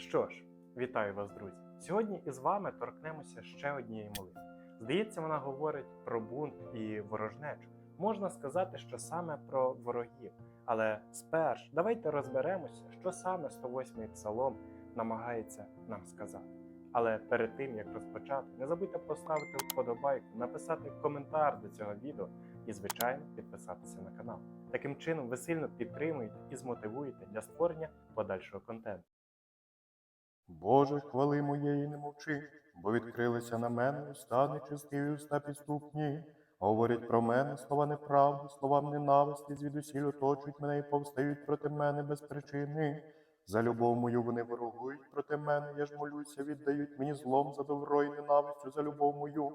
Що ж, вітаю вас, друзі! Сьогодні із вами торкнемося ще однієї молитви. Здається, вона говорить про бунт і ворожнечу. Можна сказати, що саме про ворогів. Але сперш давайте розберемося, що саме 108-й псалом намагається нам сказати. Але перед тим як розпочати, не забудьте поставити вподобайку, написати коментар до цього відео і, звичайно, підписатися на канал. Таким чином, ви сильно підтримуєте і змотивуєте для створення подальшого контенту. Боже, хвали моєї не мовчи, бо відкрилися на мене уста нечистиві, уста підступні. Говорять про мене слова неправди, словам ненависті, звідусіль оточують мене і повстають проти мене без причини. За любов мою вони ворогують проти мене, я ж молюся, віддають мені злом за добро і ненавистю за любов мою.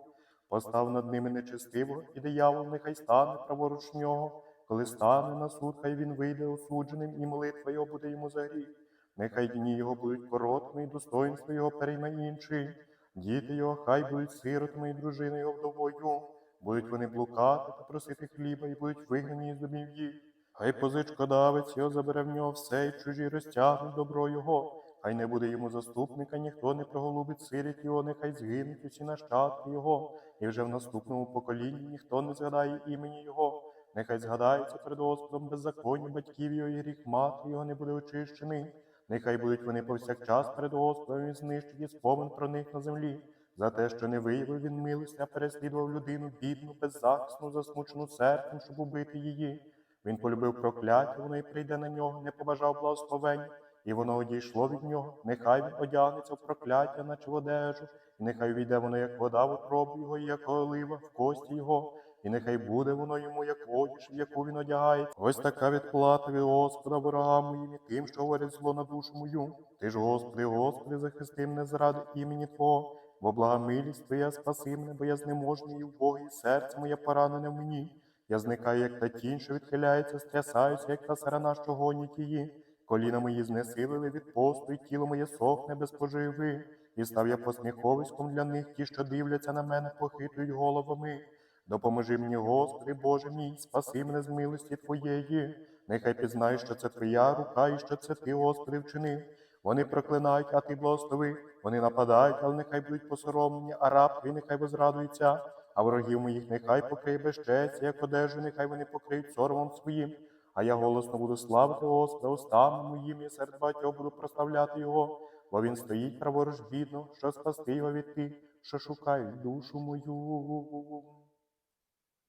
Постав над ними нечестивого, і диявол нехай стане праворуч нього. Коли стане на суд, хай він вийде осудженим, і молитва його буде йому за гріх. Нехай дні його будуть короткими, і достоинство його перейме інший. Діти його хай будуть сиротами, і дружина його вдовою. Будуть вони блукати та просити хліба, і будуть вигнані із домів їх. Хай позичкодавець його забере в нього все, і чужі розтягнуть добро його. Хай не буде йому заступника, ніхто не проголубить сиріт його, нехай згинуть усі нащадки його, і вже в наступному поколінні ніхто не згадає імені його. Нехай згадається перед Господом беззаконня батьків його і гріх мати його не буде очищений. Нехай будуть вони повсякчас перед Господом і знищить і спомин про них на землі. За те, що не виявив він милості, а переслідував людину бідну, беззахисну, засмучену серцем, щоб убити її. Він полюбив прокляття, воно й прийде на нього, не побажав благословення, і воно одійшло від нього. Нехай він одягнеться в прокляття, наче в одежу, і нехай війде воно, як вода в утробу його, і як олива в кості його. І нехай буде воно йому, як одіж, в яку він одягається. Ось така відплата від Господа ворогам моїм і тим, що говорять зло на душу мою. Ти ж, Господи, Господи, захисти мене заради імені Твого, бо блага милість Твоя спаси мене, бо я знеможний і вбогий, і серце моє поранене в мені. Я зникаю, як та тінь, що відхиляється, стрясаюся, як та сарана, що гонять її. Коліна мої знесилили від посту, і тіло моє сохне без поживи. І став я посміховиськом для них, ті, що дивляться на мене, похитують головами. Допоможи мені, Господи, Боже мій, спаси мене з милості Твоєї. Нехай пізнають, що це Твоя рука і що це Ти, Господи, вчинив. Вони проклинають, а Ти благослови. Вони нападають, але нехай будуть посоромлені, а раб Твій нехай возрадується. А ворогів моїх нехай покриє безчестя, як одежу, нехай вони покриють соромом своїм. А я голосно буду славити Господа устами моїм, і серед багатьох буду прославляти Його, бо Він стоїть праворуч бідно, що спасти його від тих, що шукають душу мою.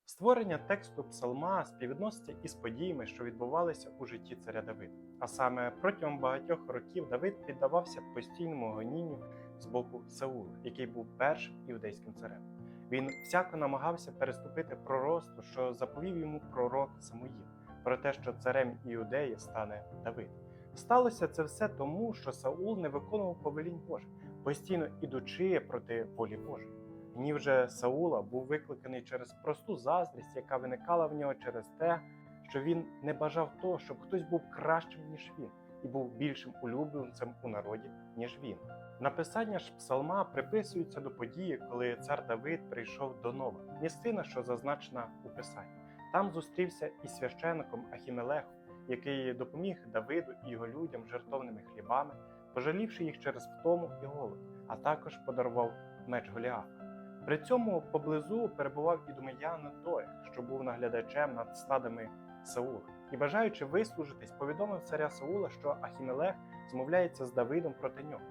Створення тексту псалма співвідноситься із подіями, що відбувалися у житті царя Давида. А саме протягом багатьох років Давид піддавався постійному гонінню з боку Саула, який був першим іудейським царем. Він всяко намагався переступити пророцтво, що заповів йому пророк Самуїл, про те, що царем Іудеї стане Давид. Сталося це все тому, що Саул не виконував повелінь Божих, постійно ідучи проти волі Божої. Гнів же Саула був викликаний через просту заздрість, яка виникала в нього через те, що він не бажав того, щоб хтось був кращим, ніж він, і був більшим улюбленцем у народі, ніж він. Написання ж псалма приписується до події, коли цар Давид прийшов до Нова, місцина, що зазначена у Писанні. Там зустрівся із священником Ахімелехом, який допоміг Давиду і його людям жертовними хлібами, пожалівши їх через втому і голод, а також подарував меч Голіафа. При цьому поблизу перебував і Думеян Доeg, що був наглядачем над стадами Саула, і, бажаючи вислужитись, повідомив царя Саула, що Ахімелех змовляється з Давидом проти нього.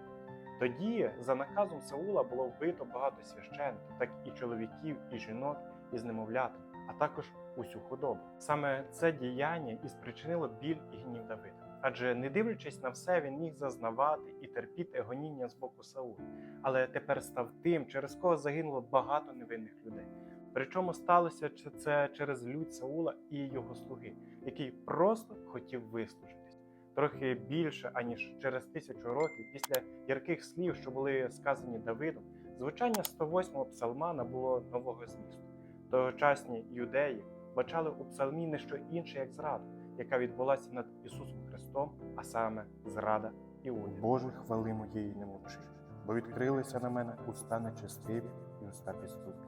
Тоді, за наказом Саула, було вбито багато священників, так і чоловіків, і жінок із немовлятами, а також усю худобу. Саме це діяння і спричинило біль і гнів Давида. Адже, не дивлячись на все, він міг зазнавати і терпіти гоніння з боку Саула, але тепер став тим, через кого загинуло багато невинних людей. Причому сталося це через лють Саула і його слуги, який просто хотів вислужитись. Трохи більше аніж через тисячу років після ярких слів, що були сказані Давидом, звучання 108-го псалма набуло нового змісту. Тогочасні юдеї бачали у псалмі не що інше, як зраду, яка відбулася над Ісусом Христом, а саме зрада Іуди. Боже, хвали моєї не мовчи, бо відкрилися на мене уста нечестиві і уста підступні.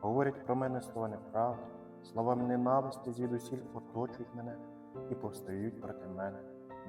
Говорять про мене слова неправди, словами ненависті звідусіль оточують мене і повстають проти мене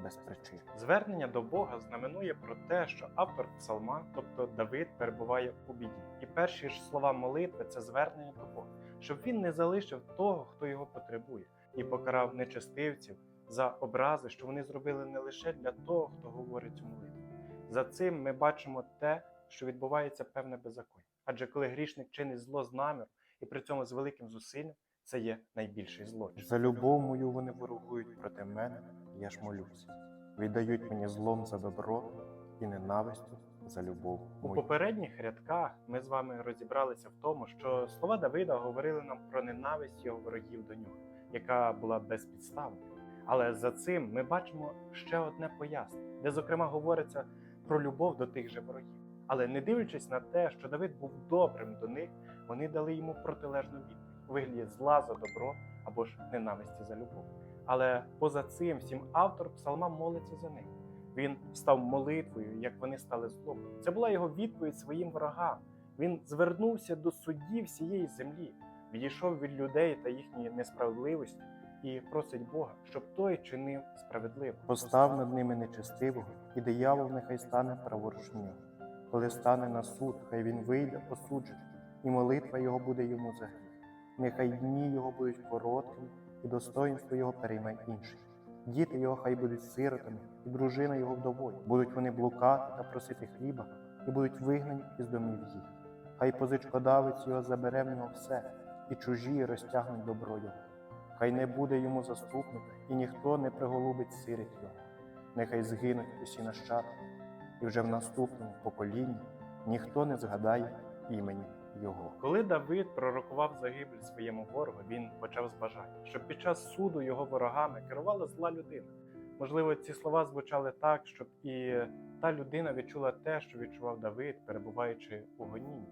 без причини. Звернення до Бога знаменує про те, що автор псалма, тобто Давид, перебуває у біді. І перші ж слова молитви це звернення до Бога, щоб він не залишив того, хто його потребує, і покарав нечестивців за образи, що вони зробили не лише для того, хто говорить цю молитву. За цим ми бачимо те, що відбувається певне беззаконня. Адже коли грішник чинить зло з наміру і при цьому з великим зусиллям, це є найбільший злочин. За любов мою вони ворогують проти мене, я ж молюся. Віддають мені злом за добро і ненавистю за любов У попередніх рядках ми з вами розібралися в тому, що слова Давида говорили нам про ненависть його ворогів до нього, яка була безпідставною. Але за цим ми бачимо ще одне пояснення, де, зокрема, говориться про любов до тих же ворогів. Але не дивлячись на те, що Давид був добрим до них, вони дали йому протилежну відповідь у вигляді зла за добро або ж ненависті за любов. Але поза цим всім автор псалма молиться за них. Він став молитвою, як вони стали злом. Це була його відповідь своїм ворогам. Він звернувся до суддів всієї землі, відійшов від людей та їхньої несправедливості і просить Бога, щоб той чинив справедливо. Постав над ними нечестивого, і диявол нехай стане праворуч нього. Коли стане на суд, хай він вийде осуджений, і молитва його буде йому за гріх. Нехай дні його будуть короткими, і достоїнство його перейме інший. Діти його хай будуть сиротами, і дружина його вдовою. Будуть вони блукати та просити хліба, і будуть вигнані із домів їх. Хай позичкодавець його забере в нього все, і чужі розтягнуть добро його. Хай не буде йому заступника, і ніхто не приголубить сирить його. Нехай згинуть усі нащадки, і вже в наступному поколінні ніхто не згадає імені його. Коли Давид пророкував загибель своєму ворогу, він почав з бажання, щоб під час суду його ворогами керувала зла людина. Можливо, ці слова звучали так, щоб і та людина відчула те, що відчував Давид, перебуваючи у гонінні.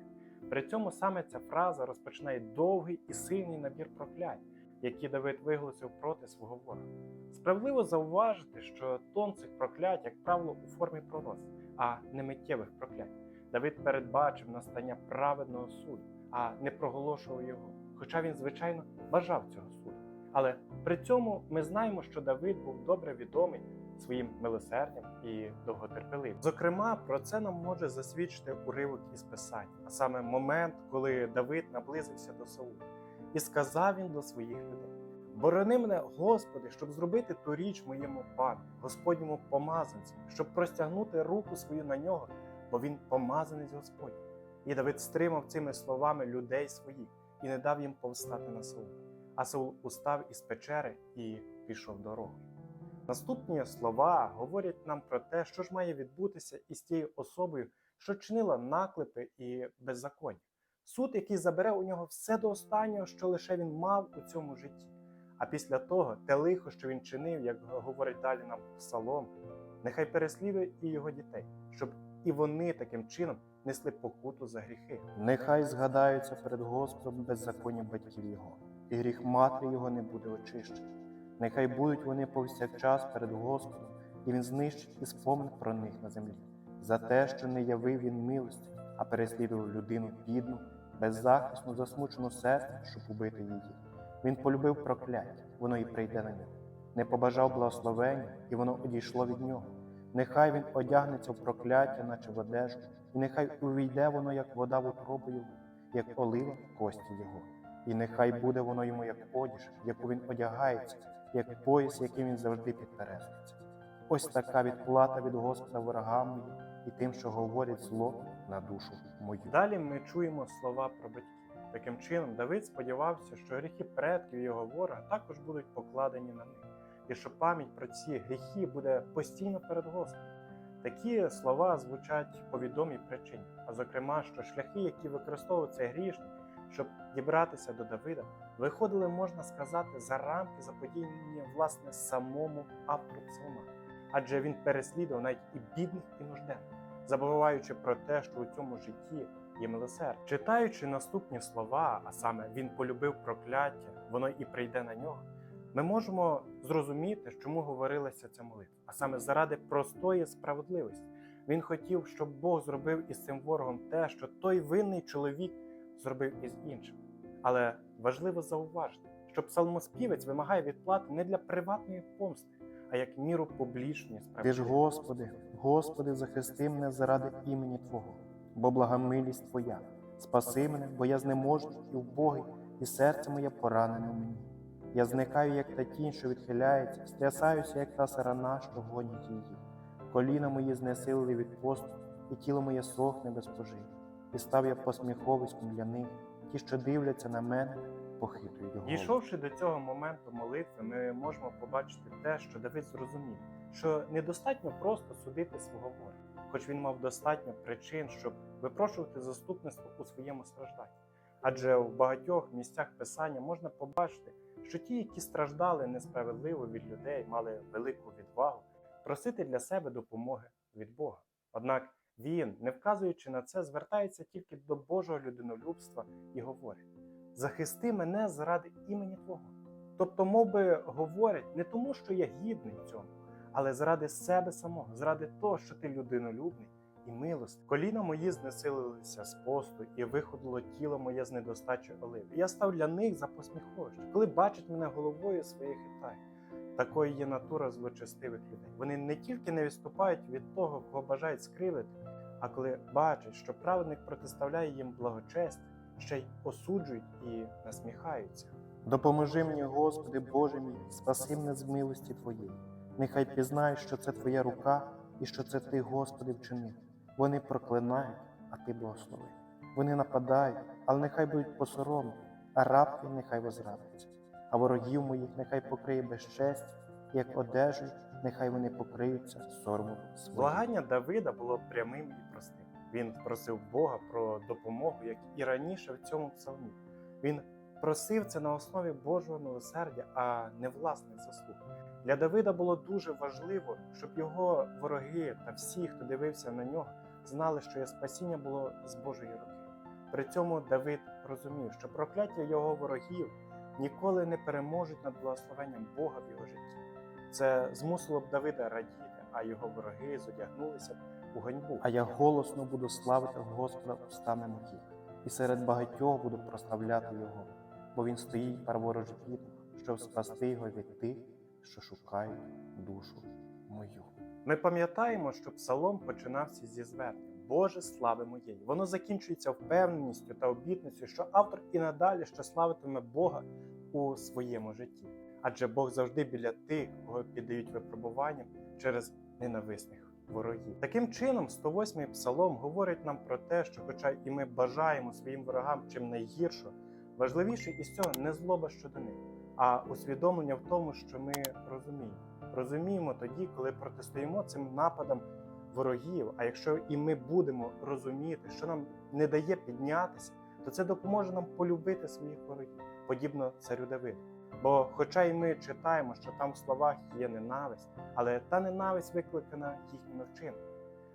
При цьому саме ця фраза розпочинає довгий і сильний набір проклять, які Давид виголосив проти свого ворога. Справедливо зауважити, що тон цих проклять, як правило, у формі пророцтв, а не миттєвих проклять. Давид передбачив настання праведного суду, а не проголошував його. Хоча він, звичайно, бажав цього суду. Але при цьому ми знаємо, що Давид був добре відомий своїм милосердям і довготерпеливим. Зокрема, про це нам може засвідчити уривок із писання, а саме момент, коли Давид наблизився до Саула, і сказав він до своїх людей: Борони мене, Господи, щоб зробити ту річ моєму пану, Господньому помазанцю, щоб простягнути руку свою на нього, бо він помазанець Господь. І Давид стримав цими словами людей своїх і не дав їм повстати на Саула. А Саул устав із печери і пішов дорогою. Наступні слова говорять нам про те, що ж має відбутися із тією особою, що чинила наклепи і беззаконня. Суд, який забере у нього все до останнього, що лише він мав у цьому житті. А після того те лихо, що він чинив, як говорить далі нам Псалом, нехай переслідує і його дітей, щоб і вони таким чином несли покуту за гріхи. Нехай згадаються перед Господом беззаконня батьків його, і гріх матері його не буде очищений. Нехай будуть вони повсякчас перед Господом, і він знищить і спомин про них на землі, за те, що не явив він милості, а переслідував людину бідну, беззахисну, засмучену сестру, щоб убити її. Він полюбив прокляття, воно і прийде на нього. Не побажав благословення, і воно одійшло від нього. Нехай він одягнеться в прокляття, наче в одежу, і нехай увійде воно, як вода в утробу його, як олива в кості його. І нехай буде воно йому як одіж, яку він одягається, як пояс, яким він завжди підперезується. Ось така відплата від Господа ворогам і тим, що говорять зло на душу мою. Далі ми чуємо слова про батьків. Таким чином, Давид сподівався, що гріхи предків його ворога також будуть покладені на них, і що пам'ять про ці гріхи буде постійно перед Господом. Такі слова звучать по відомій причині, а зокрема, що шляхи, які використовував цей грішник, щоб дібратися до Давида, виходили, можна сказати, за рамки заподіяння власне самому автору псалма, адже він переслідував навіть і бідних, і нужденних, забуваючи про те, що у цьому житті є милосердя. Читаючи наступні слова, а саме він полюбив прокляття, воно і прийде на нього. Ми можемо зрозуміти, чому говорилася ця молитва, а саме заради простої справедливості. Він хотів, щоб Бог зробив із цим ворогом те, що той винний чоловік зробив із іншим. Але важливо зауважити, що псалмоспівець вимагає відплати не для приватної помсти, а як міру публічної Ти ж. Господи, Господи, захисти мене заради імені Твого, бо блага милість Твоя. Спаси мене, бо я знеможний і вбогий, і серце моє поранене в мені. Я зникаю, як та тінь, що відхиляється, стрясаюся, як та сарана, що гонять її. Коліна мої знесилили від посту, і тіло моє сохне без поживи. І став я посміховиськом для них, ті, що дивляться на мене, похитують голову. Дійшовши до цього моменту молитви, ми можемо побачити те, що Давид зрозумів, що недостатньо просто судити свого ворога, хоч він мав достатньо причин, щоб випрошувати заступництво у своєму стражданні. Адже в багатьох місцях писання можна побачити, що ті, які страждали несправедливо від людей, мали велику відвагу просити для себе допомоги від Бога. Однак він, не вказуючи на це, звертається тільки до Божого людинолюбства і говорить: захисти мене заради імені Твого. Тобто, мов би, говорять не тому, що я гідний цьому, але заради себе самого, заради того, що ти людинолюбний і милостивий. Коліна мої знесилилися з посту, і виходило тіло моє з недостачі оливи. Я став для них за посміховище. Коли бачать мене головою своєї хитає. Такою є натура злочестивих людей. Вони не тільки не відступають від того, кого бажають скривити, а коли бачать, що праведник протиставляє їм благочестя, ще й осуджують і насміхаються. Допоможи мені, Господи, Боже мій, спаси мене з милості Твоєї. Нехай пізнають, що це Твоя рука і що це Ти, Господи, вчинив. Вони проклинають, а Ти благослови. Вони нападають, але нехай будуть посоромлені, а раб твій нехай возрадиться. А ворогів моїх нехай покриє безчесть, як одежу, нехай вони покриються соромом. Благання Давида було прямим і простим. Він просив Бога про допомогу, як і раніше в цьому псалмі. Він просив це на основі Божого милосердя, а не власних заслуг. Для Давида було дуже важливо, щоб його вороги та всі, хто дивився на нього, знали, що його спасіння було з Божої руки. При цьому Давид розумів, що прокляття його ворогів ніколи не переможуть над благословенням Бога в його житті. Це змусило б Давида радіти, а його вороги зодягнулися б у ганьбу. А я голосно буду славити Господа устами моїх, і серед багатьох буду прославляти Його, бо Він стоїть праворуч щоб спасти його від тих, що шукають душу мою. Ми пам'ятаємо, що псалом починався зі звернення Боже слави моєї. Воно закінчується впевненістю та обітницею, що автор і надалі ще славитиме Бога у своєму житті. Адже Бог завжди біля тих, кого піддають випробуванням через ненависних ворогів. Таким чином, 108-й псалом говорить нам про те, що, хоча і ми бажаємо своїм ворогам чим найгіршого, важливіше із цього не злоба щодо них, а усвідомлення в тому, що ми розуміємо. Розуміємо тоді, коли протистоїмо цим нападам ворогів. А якщо і ми будемо розуміти, що нам не дає піднятися, то це допоможе нам полюбити своїх ворогів, подібно царю Давиду. Бо, хоча й ми читаємо, що там в словах є ненависть, але та ненависть викликана їхніми вчинками.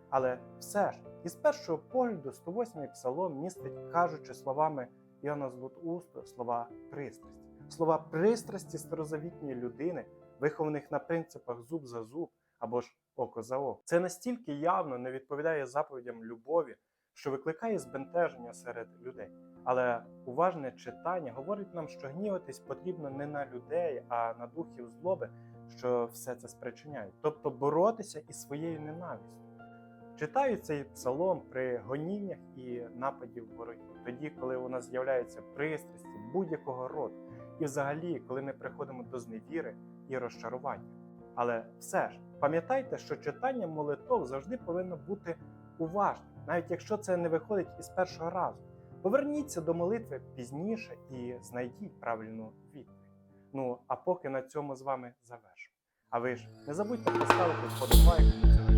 Але все ж, із першого погляду, 108-й псалом містить, кажучи словами Іоанна Златоусту, слова пристрасті, слова пристрасті старозавітньої людини, вихованих на принципах зуб за зуб або ж око за око. Це настільки явно не відповідає заповідям любові, що викликає збентеження серед людей. Але уважне читання говорить нам, що гніватись потрібно не на людей, а на духів злоби, що все це спричиняють, тобто боротися із своєю ненавистю. Читаю цей псалом при гоніннях і нападів ворогів, тоді, коли у нас з'являються пристрасті будь-якого роду, і взагалі, коли ми приходимо до зневіри і розчарування. Але все ж пам'ятайте, що читання молитов завжди повинно бути уважним, навіть якщо це не виходить із першого разу. Поверніться до молитви пізніше і знайдіть правильну відповідь. Ну а поки на цьому з вами завершу. А ви ж не забудьте поставити вподобайку до цього